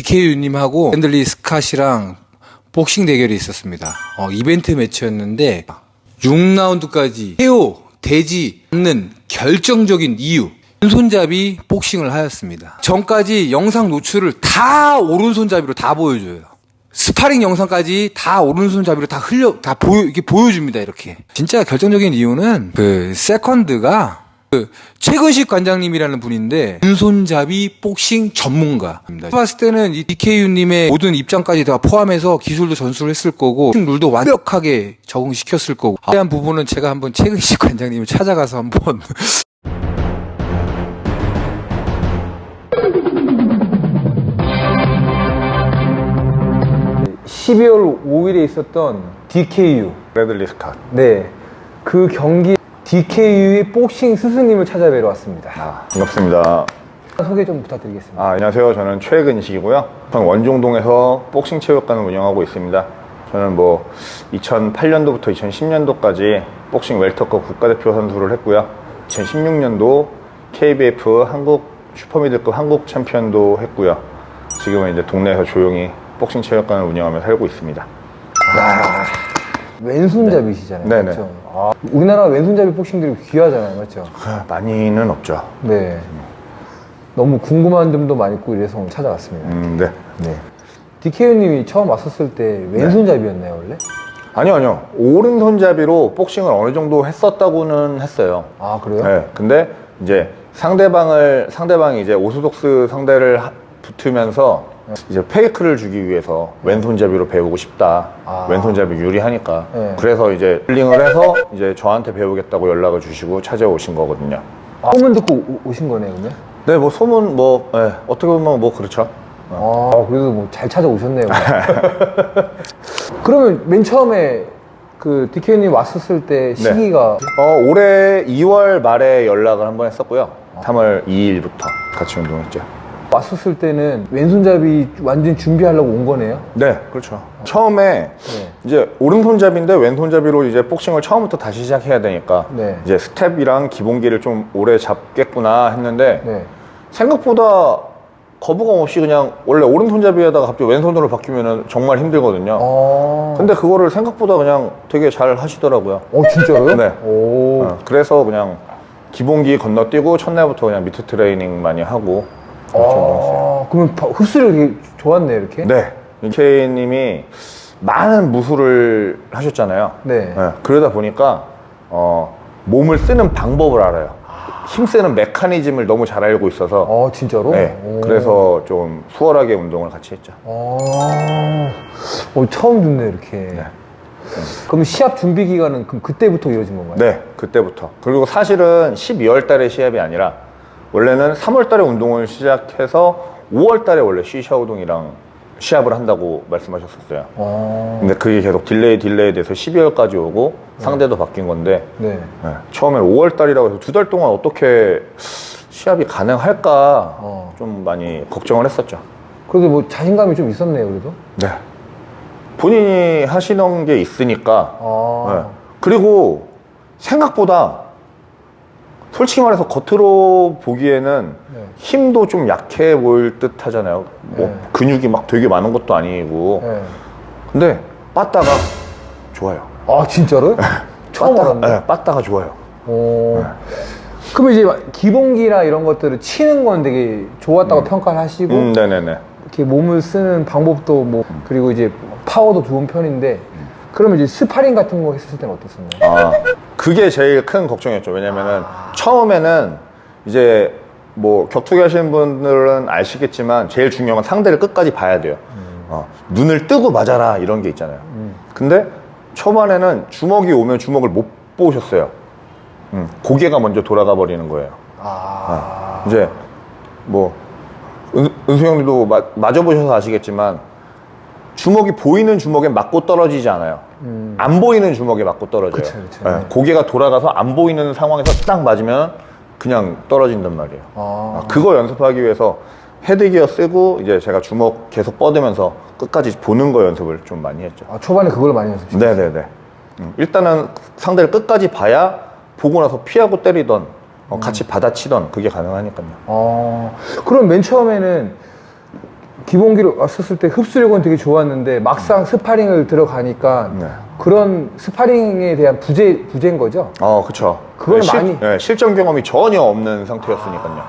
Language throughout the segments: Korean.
DKU님하고 앤들리 스캇이랑 복싱 대결이 있었습니다. 어, 이벤트 매치였는데 6라운드까지 KO 되지 않는 결정적인 이유 오른손잡이 복싱을 하였습니다. 전까지 영상 노출을 다 오른손잡이로 다 보여줘요. 스파링 영상까지 다 오른손잡이로 다 흘려 다 보여 이렇게 보여줍니다 이렇게 진짜 결정적인 이유는 그 세컨드가 그 최근식 관장님이라는 분인데 왼손잡이 복싱 전문가입니다. 봤을 때는 이 DKU님의 모든 입장까지 다 포함해서 기술도 전수를 했을 거고 룰도 완벽하게 적응시켰을 거고 아, 대한 부분은 제가 한번 최근식 관장님을 찾아가서 한번 12월 5일에 있었던 DKU 레들리 스캇. 네. 그 경기 DKU의 복싱 스승님을 찾아뵈러 왔습니다. 아, 반갑습니다. 소개 좀 부탁드리겠습니다. 아, 안녕하세요. 저는 최근식이고요. 저는 원종동에서 복싱 체육관을 운영하고 있습니다. 저는 뭐 2008년도부터 2010년도까지 복싱 웰터급 국가대표 선수를 했고요. 2016년도 KBF 한국 슈퍼미들급 한국 챔피언도 했고요. 지금은 이제 동네에서 조용히 복싱 체육관을 운영하며 살고 있습니다. 왼손잡이시잖아요. 네. 네네. 그렇죠? 아, 우리나라 왼손잡이 복싱들이 귀하잖아요. 맞죠? 아, 많이는 없죠. 네. 너무 궁금한 점도 많이 있고 이래서 오늘 찾아왔습니다. 음, 네. 네. DKU님이 처음 왔었을 때 왼손잡이였나요, 원래? 아니요, 아니요. 오른손잡이로 복싱을 어느 정도 했었다고는 했어요. 아, 그래요? 네. 근데 이제 상대방을 상대방이 이제 오소독스 상대를 하- 붙으면서 이제 페이크를 주기 위해서 왼손잡이로 배우고 싶다. 아. 왼손잡이 유리하니까. 네. 그래서 이제 링을 해서 이제 저한테 배우겠다고 연락을 주시고 찾아오신 거거든요. 아, 소문 듣고 오- 오신 거네요, 그러면? 네, 뭐 소문 뭐 네, 어떻게 보면 뭐 그렇죠. 아, 그래도 뭐 잘 찾아오셨네요. 그러면 맨 처음에 그 DKU님 왔었을 때 시기가 어, 올해 2월 말에 연락을 한 번 했었고요. 3월 2일부터 같이 운동했죠. 왔었을 때는 왼손잡이 완전 준비하려고 온 거네요? 네, 그렇죠. 처음에 네. 이제 오른손잡이인데 왼손잡이로 이제 복싱을 처음부터 다시 시작해야 되니까 네. 이제 스텝이랑 기본기를 좀 오래 잡겠구나 했는데 네. 생각보다 거부감 없이 그냥 원래 오른손잡이에다가 갑자기 왼손으로 바뀌면 정말 힘들거든요. 아. 근데 그거를 생각보다 그냥 되게 잘 하시더라고요. 어, 진짜로요? 네. 오. 어, 그래서 그냥 기본기 건너뛰고 첫날부터 그냥 미트 트레이닝 많이 하고. 아, 그러면 바- 흡수력이 좋았네, 이렇게? 네. 이케이님이 많은 무술을 하셨잖아요. 네. 그러다 보니까 어, 몸을 쓰는 방법을 알아요. 힘 쓰는 메커니즘을 너무 잘 알고 있어서 아, 진짜로? 네. 오. 그래서 좀 수월하게 운동을 같이 했죠. 아. 어, 처음 듣네, 이렇게. 그럼 시합 준비 기간은 그럼 그때부터 이루어진 건가요? 네, 그때부터. 그리고 사실은 12월 달에 시합이 아니라 원래는 3월 달에 운동을 시작해서 5월 달에 원래 쉬샤오동이랑 시합을 한다고 말씀하셨었어요. 아. 근데 그게 계속 딜레이 딜레이 돼서 12월까지 오고 상대도 바뀐 건데 네. 네, 처음엔 5월 달이라고 해서 두 달 동안 어떻게 시합이 가능할까 어. 좀 많이 걱정을 했었죠. 그래도 뭐 자신감이 좀 있었네요, 그래도. 네. 본인이 하시는 게 있으니까 아. 네. 그리고 생각보다 솔직히 말해서 겉으로 보기에는 네. 힘도 좀 약해 보일 듯 하잖아요. 뭐 네. 근육이 막 되게 많은 것도 아니고. 네. 근데 빠따가 좋아요. 아, 진짜로요? 처음 빠따가, 알았네. 네, 빠따가 좋아요. 오. 그러면 이제 기본기나 이런 것들을 치는 건 되게 좋았다고 평가를 하시고 음, 네네네. 이렇게 몸을 쓰는 방법도 뭐 그리고 이제 파워도 좋은 편인데 그러면 이제 스파링 같은 거 했을 때는 어땠었나요? 아, 그게 제일 큰 걱정이었죠. 왜냐면은 처음에는 이제 뭐 격투기 하시는 분들은 아시겠지만 제일 중요한 건 상대를 끝까지 봐야 돼요. 어, 눈을 뜨고 맞아라 이런 게 있잖아요. 근데 초반에는 주먹이 오면 주먹을 못 보셨어요. 음, 고개가 먼저 돌아가 버리는 거예요. 아, 이제 뭐 은, 은수 형님도 마- 맞아보셔서 아시겠지만 주먹이 보이는 주먹에 맞고 떨어지지 않아요. 안 보이는 주먹에 맞고 떨어져요. 음. 그쵸, 그쵸. 예, 네. 고개가 돌아가서 안 보이는 상황에서 딱 맞으면 그냥 떨어진단 말이에요. 아. 아, 그거 연습하기 위해서 헤드기어 쓰고 이제 제가 주먹 계속 뻗으면서 끝까지 보는 거 연습을 좀 많이 했죠. 아, 초반에 그걸 많이 연습. 네네네. 음, 일단은 상대를 끝까지 봐야 보고 나서 피하고 때리던 어, 같이 받아치던 그게 가능하니까요. 아, 그럼 맨 처음에는 기본기로 왔었을 때 흡수력은 되게 좋았는데 막상 스파링을 들어가니까 네. 그런 스파링에 대한 부재 부재인 거죠. 어, 그쵸. 그걸 실, 많이- 네, 실전 경험이 전혀 없는 상태였으니까요.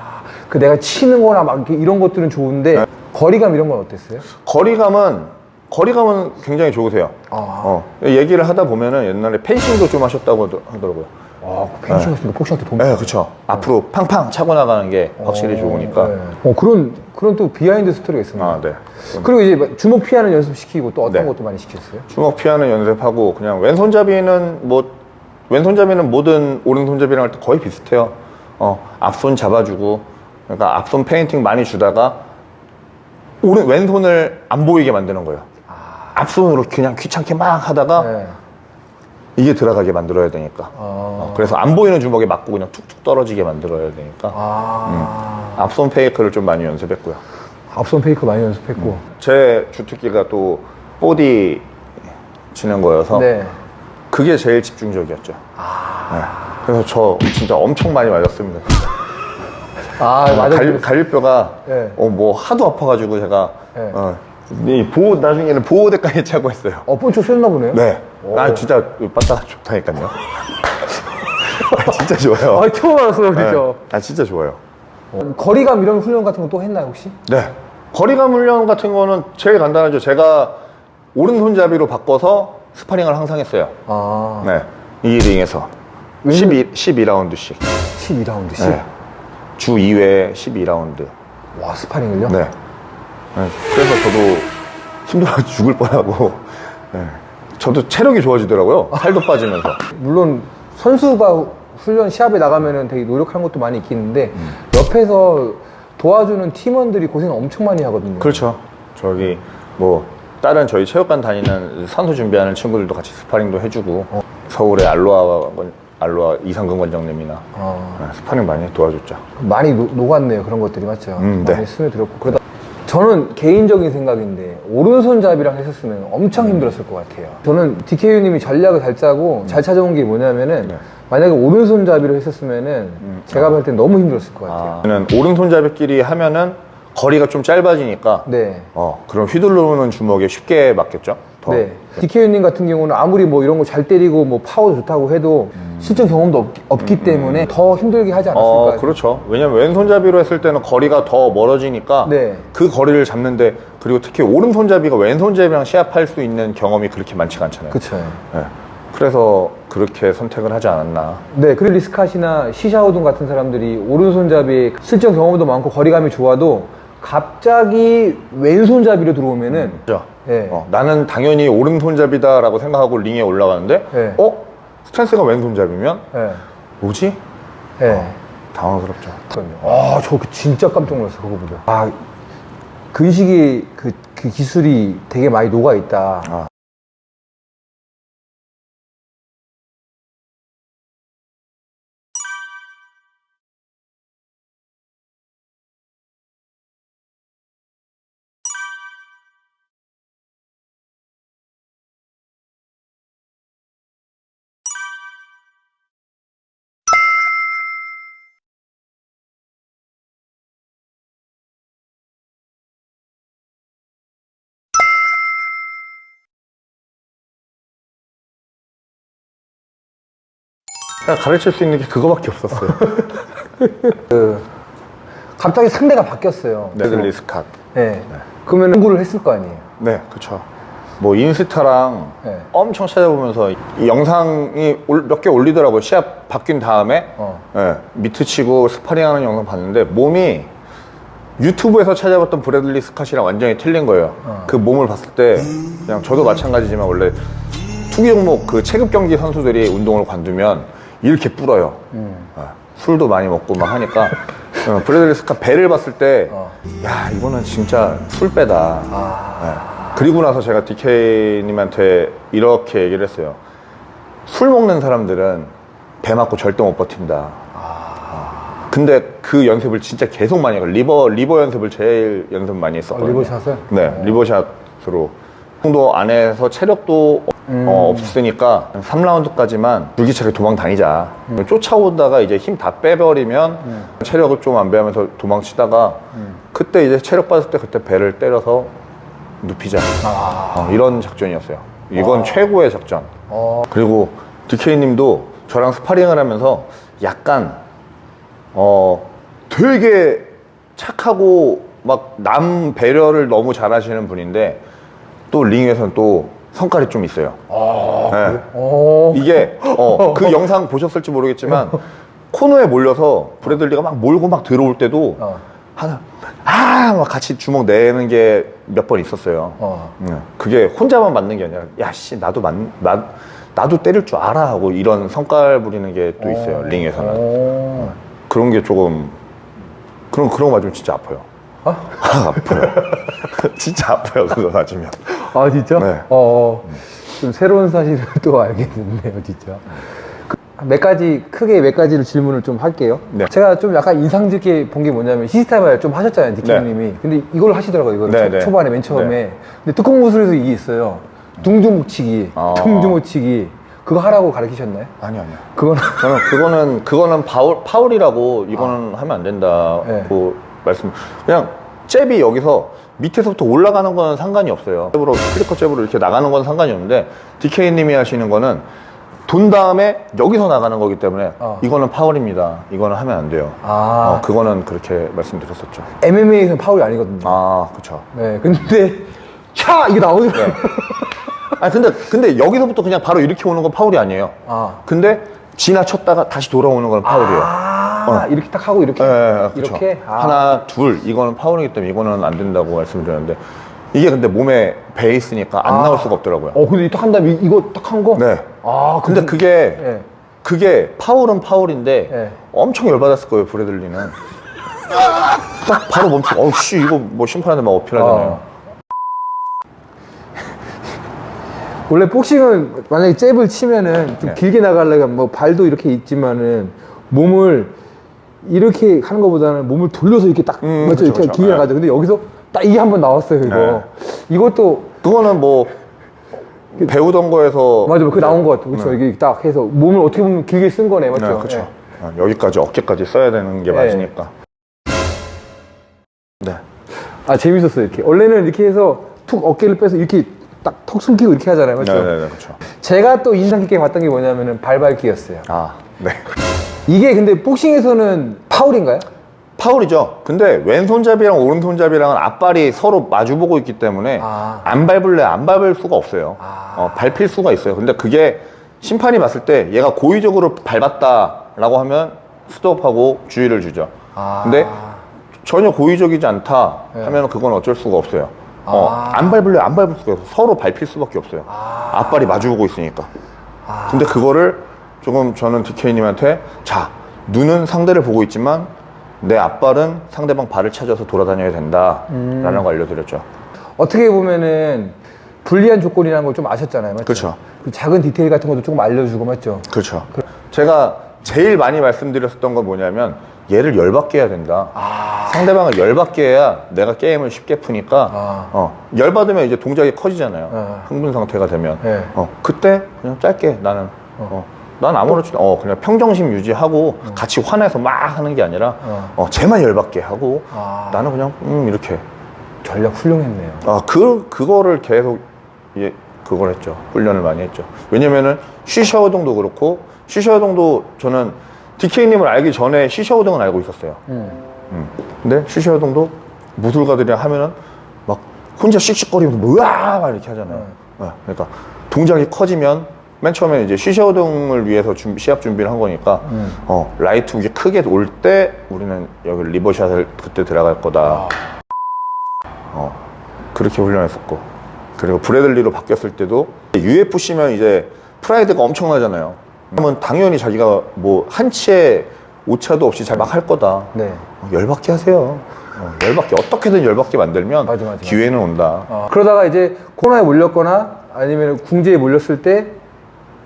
그 내가 치는 거나 막 이렇게 이런 것들은 좋은데 네. 거리감 이런 건 어땠어요? 거리감은, 거리감은 굉장히 좋으세요. 아. 어, 얘기를 하다 보면은 옛날에 펜싱도 좀 하셨다고 하더- 하더라고요. 아, 펜싱 했으니까 복싱한테 돈. 네, 그쵸. 앞으로 팡팡 차고 나가는 게 확실히 좋으니까. 네. 어 그런 그런 또 비하인드 스토리가 있었네요. 아, 네. 그리고 이제 막 주먹 피하는 연습 시키고 또 어떤 네. 것도 많이 시켰어요? 주먹 피하는 연습하고 그냥 왼손잡이는 뭐 왼손잡이는 모든 오른손잡이랑 할 때 거의 비슷해요. 어 앞손 잡아주고 그러니까 앞손 페인팅 많이 주다가 오른 왼손을 안 보이게 만드는 거예요. 앞손으로 그냥 귀찮게 막 하다가 아. 네. 이게 들어가게 만들어야 되니까. 아. 어, 그래서 안 보이는 주먹에 맞고 그냥 툭툭 떨어지게 만들어야 되니까 아. 앞손 페이크를 좀 많이 연습했고요. 앞선 페이크 많이 연습했고. 제 주특기가 또 보디 치는 거여서 네. 그게 제일 집중적이었죠. 네. 그래서 저 진짜 엄청 많이 맞았습니다. 아, 맞아. 갈, 갈비뼈가 네. 어, 뭐 하도 아파가지고 제가 네. 어, 이 보호 나중에는 보호대까지 차고 했어요. 어, 본초 셨나 보네요. 네. 오. 아 진짜 바다가 좋다니까요. 아, 진짜 좋아요. 아, 처음 알았어, 네. 진짜. 아 진짜 좋아요. 어, 거리감 이런 훈련 같은 거 또 했나요, 혹시? 네. 거리감 훈련 같은 거는 제일 간단하죠. 제가 오른손잡이로 바꿔서 스파링을 항상 했어요. 아. 네. 이 링에서 왠- 12, 12라운드씩. 12라운드씩? 네. 주 2회 12라운드. 와, 스파링을요? 네. 네. 그래서 저도 힘들어 죽을 뻔하고. 네. 저도 체력이 좋아지더라고요. 살도 빠지면서. 물론 선수가 훈련 시합에 나가면은 되게 노력하는 것도 많이 있겠는데 옆에서 도와주는 팀원들이 고생 엄청 많이 하거든요. 그렇죠. 저기 뭐 다른 저희 체육관 다니는 선수 준비하는 친구들도 같이 스파링도 해주고 서울의 알로아 관- 알로아 이상근 관장님이나 아, 네, 스파링 많이 도와줬죠. 많이 녹- 녹았네요 그런 것들이 맞죠? 음, 네. 많이 스며들었고 그러다 저는 개인적인 생각인데 오른손잡이랑 했었으면 엄청 힘들었을 것 같아요. 저는 DKU님이 전략을 잘 짜고 잘 찾아온 게 뭐냐면은 네. 만약에 오른손잡이로 했었으면은 제가 볼땐 너무 힘들었을 것 같아요. 아. 저는 오른손잡이끼리 하면은 거리가 좀 짧아지니까 네. 어 그럼 휘둘르는 주먹에 쉽게 맞겠죠. 더. 네. DKU님 같은 경우는 아무리 뭐 이런 거 잘 때리고 뭐 파워도 좋다고 해도 실전 경험도 없, 기 때문에 더 힘들게 하지 않았을까. 어 그렇죠. 왜냐면 왼손잡이로 했을 때는 거리가 더 멀어지니까 네. 그 거리를 잡는데 그리고 특히 오른손잡이가 왼손잡이랑 시합할 수 있는 경험이 그렇게 많지가 않잖아요. 그쵸. 네. 그래서 그렇게 선택을 하지 않았나. 네, 그리고 리스카시나 시샤오둔 같은 사람들이 오른손잡이에 실전 경험도 많고 거리감이 좋아도 갑자기 왼손잡이로 들어오면은 그죠? 네. 어, 나는 당연히 오른손잡이다라고 생각하고 링에 올라가는데, 네. 어? 스탠스가 왼손잡이면? 네. 뭐지? 네. 당황스럽죠. 아, 저 그 진짜 깜짝 놀랐어, 그거 보고. 아, 근식이 그, 그 기술이 되게 많이 녹아 있다. 아. 가르칠 수 있는 게 그거밖에 없었어요. 갑자기 상대가 바뀌었어요. 네들리 스캇. 네. 그러면 공부를 했을 거 아니에요. 네, 그쵸. 뭐, 인스타랑 네. 엄청 찾아보면서 이 영상이 몇 개 올리더라고요. 시합 바뀐 다음에. 어. 네, 미트 치고 스파링 하는 영상 봤는데, 몸이 유튜브에서 찾아봤던 브래들리 스캇이랑 완전히 틀린 거예요. 어. 그 몸을 봤을 때, 그냥 저도 마찬가지지만 원래 투기 종목 그 체급 경기 선수들이 운동을 관두면 이렇게 불어요. 음. 네, 술도 많이 먹고 막 하니까. 어, 브래들리 스캇 배를 봤을 때, 어. 야, 이거는 진짜 술배다. 아. 네. 그리고 나서 제가 DK님한테 이렇게 얘기를 했어요. 술 먹는 사람들은 배 맞고 절대 못 버틴다. 어. 근데 그 연습을 진짜 계속 많이 해요. 리버, 리버 연습을 제일 연습 많이 했었거든요. 아, 리버샷을? 네, 어. 리버샷으로 정도 안에서 체력도 어, 없으니까 3라운드까지만 불기차게 도망 다니자. 쫓아오다가 이제 힘 다 빼버리면 체력을 좀 안 배하면서 도망치다가 그때 이제 체력 빠졌을 때 그때 배를 때려서 눕히자. 어, 이런 작전이었어요. 이건 최고의 작전. 어. 그리고 DK님도 저랑 스파링을 하면서 약간 어 되게 착하고 막 남 배려를 너무 잘하시는 분인데 또 링에서는 또 성깔이 좀 있어요. 네. 어. 이게 어, 그 영상 보셨을지 모르겠지만 코너에 몰려서 브래들리가 막 몰고 막 들어올 때도 어. 하나 아막 같이 주먹 내는 게 몇 번 있었어요. 어. 네. 그게 혼자만 맞는 게 아니라 야씨 나도 맞, 나, 나도 때릴 줄 알아 하고 이런 성깔 부리는 게 또 있어요 링에서는 어. 그런 게 조금 그런 그런 거 맞으면 진짜 아파요. 어? 아파요. 진짜 아파요 그거 맞으면. 아 진짜? 네. 어, 어. 좀 새로운 사실을 또 알게 됐네요, 진짜. 그, 몇 가지 크게 몇 가지를 질문을 좀 할게요. 네. 제가 좀 약간 인상 깊게 본 게 뭐냐면 시스템을 좀 하셨잖아요, 디키님이. 근데 이걸 하시더라고요, 이걸 네, 초, 네. 초 반에 맨 처음에. 네. 근데 뚜껑 무술에서 이게 있어요. 둥두목치기, 아. 둥두목치기. 그거 하라고 가르치셨나요? 아니 아니요. 그거는 저는 그거는 그거는 파울 파울이라고 이거는 하면 안 된다고 네. 말씀. 그냥 잽이 여기서 밑에서부터 올라가는 거는 상관이 없어요. 잽으로 클리커 잽으로 이렇게 나가는 건 상관이 없는데 DK님이 하시는 거는 돈 다음에 여기서 나가는 거기 때문에 어. 이거는 파울입니다. 이거는 하면 안 돼요. 아. 어, 그거는 그렇게 말씀드렸었죠. MMA에서는 파울이 아니거든요. 아, 그렇죠. 네, 근데 차 이게 나오더라고요. 아 근데 근데 여기서부터 그냥 바로 이렇게 오는 건 파울이 아니에요. 아. 근데 지나쳤다가 다시 돌아오는 건 파울이에요. 아, 이렇게 딱 하고 이렇게 예, 예, 그쵸. 이렇게 아. 하나 둘 이거는 파울이기 때문에 이거는 안 된다고 말씀드렸는데 이게 근데 몸에 배 있으니까 안 아. 나올 수가 없더라고요. 어, 근데 딱 한 다음에 이- 이거 딱 한 거? 네. 아, 근데 그게 예. 그게 파울은 파울인데 네. 엄청 열받았을 거예요 브래들리는. 딱 바로 멈추고 어씨 이거 뭐 심판한테 막 어필하잖아요. 어. 원래 복싱은 만약에 잽을 치면은 좀 네. 길게 나가려면 뭐 발도 이렇게 있지만은 몸을 이렇게 하는 것보다는 몸을 돌려서 이렇게 딱 음, 맞죠? 그쵸, 이렇게 그쵸. 길게 네. 나가죠. 근데 여기서 딱 이게 한 번 나왔어요, 이거. 네. 이것도 그거는 뭐 배우던 거에서 맞아, 그 나온 것 같아. 그렇죠. 네. 이게 딱 해서 몸을 어떻게 보면 길게 쓴 거네, 맞죠? 네, 그렇죠. 예. 여기까지 어깨까지 써야 되는 게 네. 맞으니까. 네. 아 재밌었어요 이렇게 원래는 이렇게 해서 툭 어깨를 빼서 이렇게 딱 턱 숨기고 이렇게 하잖아요 맞죠? 네 네 네 그렇죠. 제가 또 인상 깊게 봤던 게 뭐냐면은 발밟기였어요 아 네. 이게 근데 복싱에서는 파울인가요? 파울이죠. 근데 왼손잡이랑 오른손잡이랑은 앞발이 서로 마주보고 있기 때문에 아. 안 밟을래 안 밟을 수가 없어요. 아. 어, 밟힐 수가 있어요. 근데 그게 심판이 봤을 때 얘가 고의적으로 밟았다라고 하면 스톱하고 주의를 주죠. 아. 근데 전혀 고의적이지 않다 네. 하면 그건 어쩔 수가 없어요. 어, 아. 안 밟을래 안 밟을 수가 없어요. 서로 밟힐 수밖에 없어요. 아. 앞발이 마주보고 있으니까. 아. 근데 그거를 조금 저는 DK님한테 자 눈은 상대를 보고 있지만 내 앞발은 상대방 발을 찾아서 돌아다녀야 된다라는 걸 알려드렸죠. 어떻게 보면은 불리한 조건이라는 걸 좀 아셨잖아요 맞죠? 그쵸. 그 작은 디테일 같은 것도 조금 알려주고 맞죠? 그렇죠. 제가 제일 많이 말씀드렸었던 건 뭐냐면 얘를 열받게 해야 된다. 아. 상대방을 열받게 해야 내가 게임을 쉽게 푸니까 아. 어, 열받으면 이제 동작이 커지잖아요. 아. 흥분 상태가 되면 네. 어, 그때 그냥 짧게 나는 어, 난 아무렇지도 어 그냥 평정심 유지하고 같이 화내서 막 하는 게 아니라 어. 어, 쟤만 열받게 하고 아. 나는 그냥 음 이렇게 전략 훌륭했네요 아그 그거를 계속 예 그걸 했죠 훈련을 많이 했죠 왜냐면은 쉬샤오동도 그렇고 쉬샤오동도 저는 DK님을 알기 전에 쉬샤오동은 알고 있었어요 음. 음. 근데 쉬쉬어동도 무술가들이랑 하면은 막 혼자 씩씩거리면서 으아 막 이렇게 하잖아요. 네, 그러니까 동작이 커지면 맨 처음에 이제 쉬쉬어동을 위해서 준비, 시합 준비를 한 거니까 음. 어, 라이트 욱이 크게 올 때 우리는 여기 리버샷을 그때 들어갈 거다. 어, 그렇게 훈련했었고 그리고 브래들리로 바뀌었을 때도 UFC면 이제 프라이드가 엄청나잖아요. 그러면 당연히 자기가 뭐 한치의 오차도 없이 잘 막 할 거다. 네 어, 열받게 하세요. 어, 열받게 어떻게든 열받게 만들면 맞아, 맞아, 맞아. 기회는 온다. 어, 그러다가 이제 코너에 몰렸거나 아니면 궁지에 몰렸을 때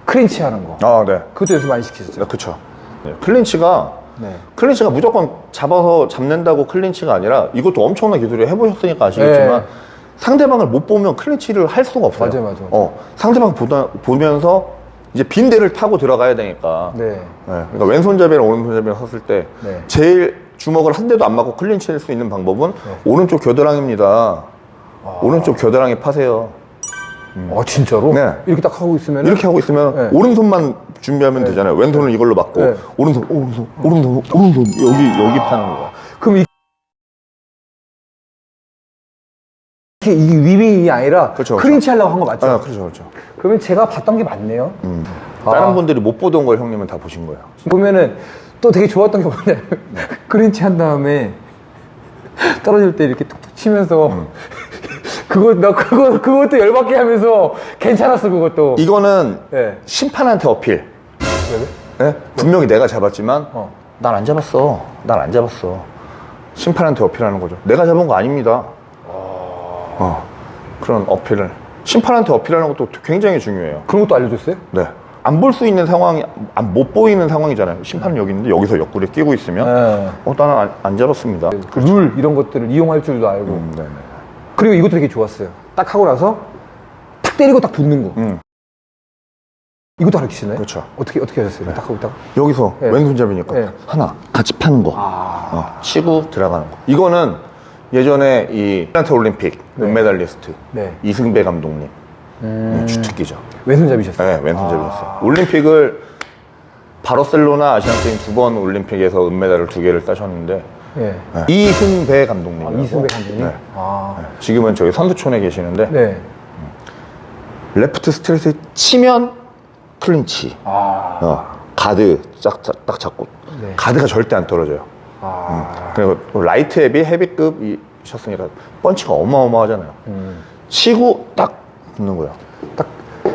크린치 하는 거 아, 네. 그것도 연습 많이 시키셨죠? 네, 그쵸. 네, 클린치가 네. 클린치가 무조건 잡아서 잡는다고 클린치가 아니라 이것도 엄청난 기술을 해보셨으니까 아시겠지만 네. 상대방을 못 보면 클린치를 할 수가 없어요. 맞아요, 맞아요. 어, 상대방 보다, 보면서 이제 빈대를 타고 들어가야 되니까. 네. 네, 그러니까 왼손잡이랑 오른손잡이랑 섰을 때 네. 제일 주먹을 한 대도 안 맞고 클린치 할 수 있는 방법은 네. 오른쪽 겨드랑이입니다. 오른쪽 겨드랑이 파세요. 아, 진짜로? 네. 이렇게 딱 하고 있으면 이렇게 하고 있으면 네. 오른손만 준비하면 되잖아요. 왼손은 이걸로 맞고 네. 오른손, 오른손, 오른손, 오른손 여기 여기 파는 거야. 그럼 이 이게 이게 위빙이 아니라 그렇죠, 크린치 하려고 한 거 맞죠? 아, 그렇죠, 그렇죠. 그러면 제가 봤던 게 맞네요. 음. 아. 다른 분들이 못 보던 걸 형님은 다 보신 거예요. 보면은 또 되게 좋았던 게 뭐냐면 크린치 한 다음에 떨어질 때 이렇게 툭툭 치면서 음. 그거 나 그거 그것도 열받게 하면서 괜찮았어 그것도. 이거는 예. 심판한테 어필. 왜? 네? 분명히 내가 잡았지만 어. 난 안 잡았어. 난 안 잡았어. 심판한테 어필하는 거죠. 내가 잡은 거 아닙니다. 어. 그런 어필을 심판한테 어필하는 것도 굉장히 중요해요. 그런 것도 알려줬어요? 네. 안 볼 수 있는 상황이 안, 못 보이는 상황이잖아요. 심판은 여기 있는데 여기서 옆구리에 끼고 있으면 네. 어 나는 안, 안 잡았습니다. 그 룰 이런 것들을 이용할 줄도 알고. 음, 네네. 그리고 이것도 되게 좋았어요. 딱 하고 나서 탁 때리고 딱 붙는 거. 음. 이것도 가르치시나요? 그렇죠. 어떻게 어떻게 하셨어요? 딱 하고 딱. 여기서 네. 왼손잡이니까 네. 하나 같이 파는 거. 아. 어, 치고 들어가는 거. 이거는 예전에 이 아틀란타 올림픽 네. 은메달리스트 네. 이승배 감독님 음. 네, 주특기죠. 왼손잡이셨어요. 네, 왼손잡이였어요. 올림픽을 바르셀로나 아시안 게임 두 번 올림픽에서 은메달을 두 개를 따셨는데 예. 네. 이승배 감독님. 아, 이승배 감독님. 네. 아. 지금은 저기 선수촌에 계시는데 네. 레프트 스트레이트 치면 클린치. 아. 어, 가드 딱, 딱, 딱 잡고 네. 가드가 절대 안 떨어져요. 아. 그리고 라이트 앱이 헤비급이셨으니까 펀치가 어마어마하잖아요. 음. 치고 딱 붙는 거예요. 딱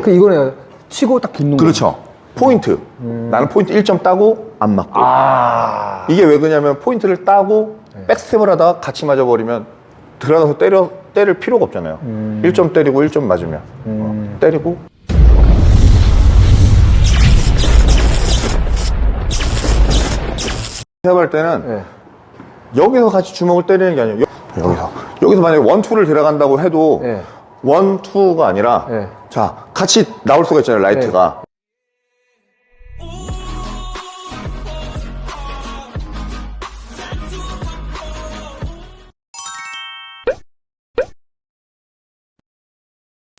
그 이거네요. 치고 딱 붙는 거. 그렇죠. 포인트. 나는 포인트 1점 따고 안 맞고. 아. 이게 왜 그러냐면 포인트를 따고 백스텝을 하다가 같이 맞아버리면 들어가서 때려, 때릴 필요가 없잖아요. 음. 1점 때리고 1점 맞으면. 음. 어, 때리고. 해볼 때는 네. 여기서 같이 주먹을 때리는 게 아니에요. 여- 여기서. 여기서 만약에 원투를 들어간다고 해도 네. 원투가 아니라 네. 자, 같이 나올 수가 있잖아요, 라이트가.